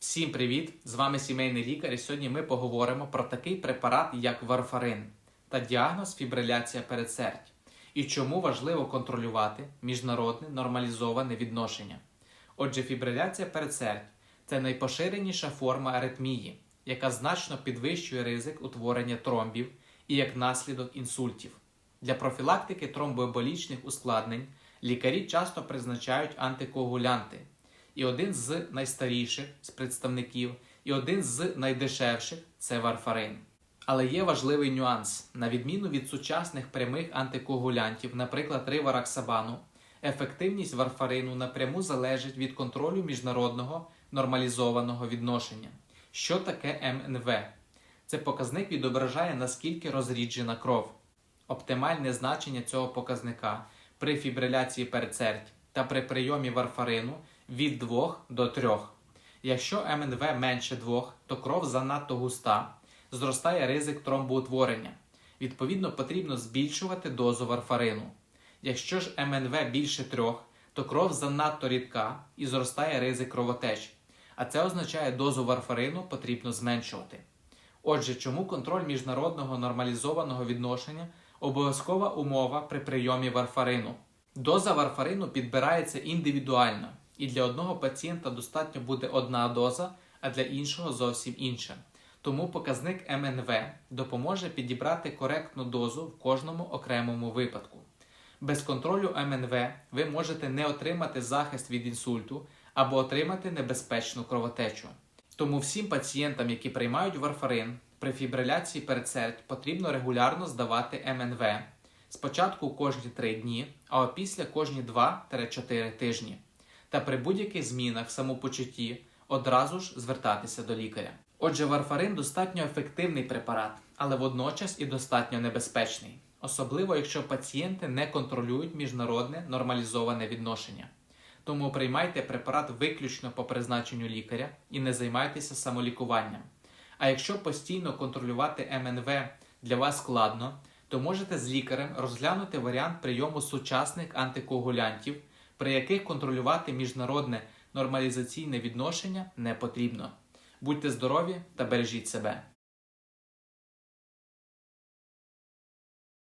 Всім привіт! З вами сімейний лікар. І сьогодні ми поговоримо про такий препарат, як варфарин, та діагноз фібриляція передсердь, і чому важливо контролювати міжнародне нормалізоване відношення. Отже, фібриляція передсердь це найпоширеніша форма аритмії, яка значно підвищує ризик утворення тромбів і як наслідок інсультів. Для профілактики тромбоеболічних ускладнень лікарі часто призначають антикоагулянти. І один з найстаріших з представників, і один з найдешевших це варфарин. Але є важливий нюанс: на відміну від сучасних прямих антикоагулянтів, наприклад, ривараксабану, ефективність варфарину напряму залежить від контролю міжнародного нормалізованого відношення. Що таке МНВ? Це показник відображає наскільки розріджена кров. Оптимальне значення цього показника при фібриляції передсердь та при прийомі варфарину від 2 до 3. Якщо МНВ менше 2, то кров занадто густа, зростає ризик тромбоутворення. Відповідно, потрібно збільшувати дозу варфарину. Якщо ж МНВ більше 3, то кров занадто рідка і зростає ризик кровотеч. А це означає, дозу варфарину потрібно зменшувати. Отже, чому контроль міжнародного нормалізованого відношення обов'язкова умова при прийомі варфарину? Доза варфарину підбирається індивідуально, і для одного пацієнта достатньо буде одна доза, а для іншого зовсім інша. Тому показник МНВ допоможе підібрати коректну дозу в кожному окремому випадку. Без контролю МНВ ви можете не отримати захист від інсульту або отримати небезпечну кровотечу. Тому всім пацієнтам, які приймають варфарин, при фібриляції передсердь потрібно регулярно здавати МНВ. Спочатку кожні 3 дні, а опісля кожні 2-4 тижні. Та при будь-яких змінах в самопочутті одразу ж звертатися до лікаря. Отже, варфарин достатньо ефективний препарат, але водночас і достатньо небезпечний, особливо якщо пацієнти не контролюють міжнародне нормалізоване відношення. Тому приймайте препарат виключно по призначенню лікаря і не займайтеся самолікуванням. А якщо постійно контролювати МНВ для вас складно, то можете з лікарем розглянути варіант прийому сучасних антикоагулянтів, при яких контролювати міжнародне нормалізаційне відношення не потрібно. Будьте здорові та бережіть себе.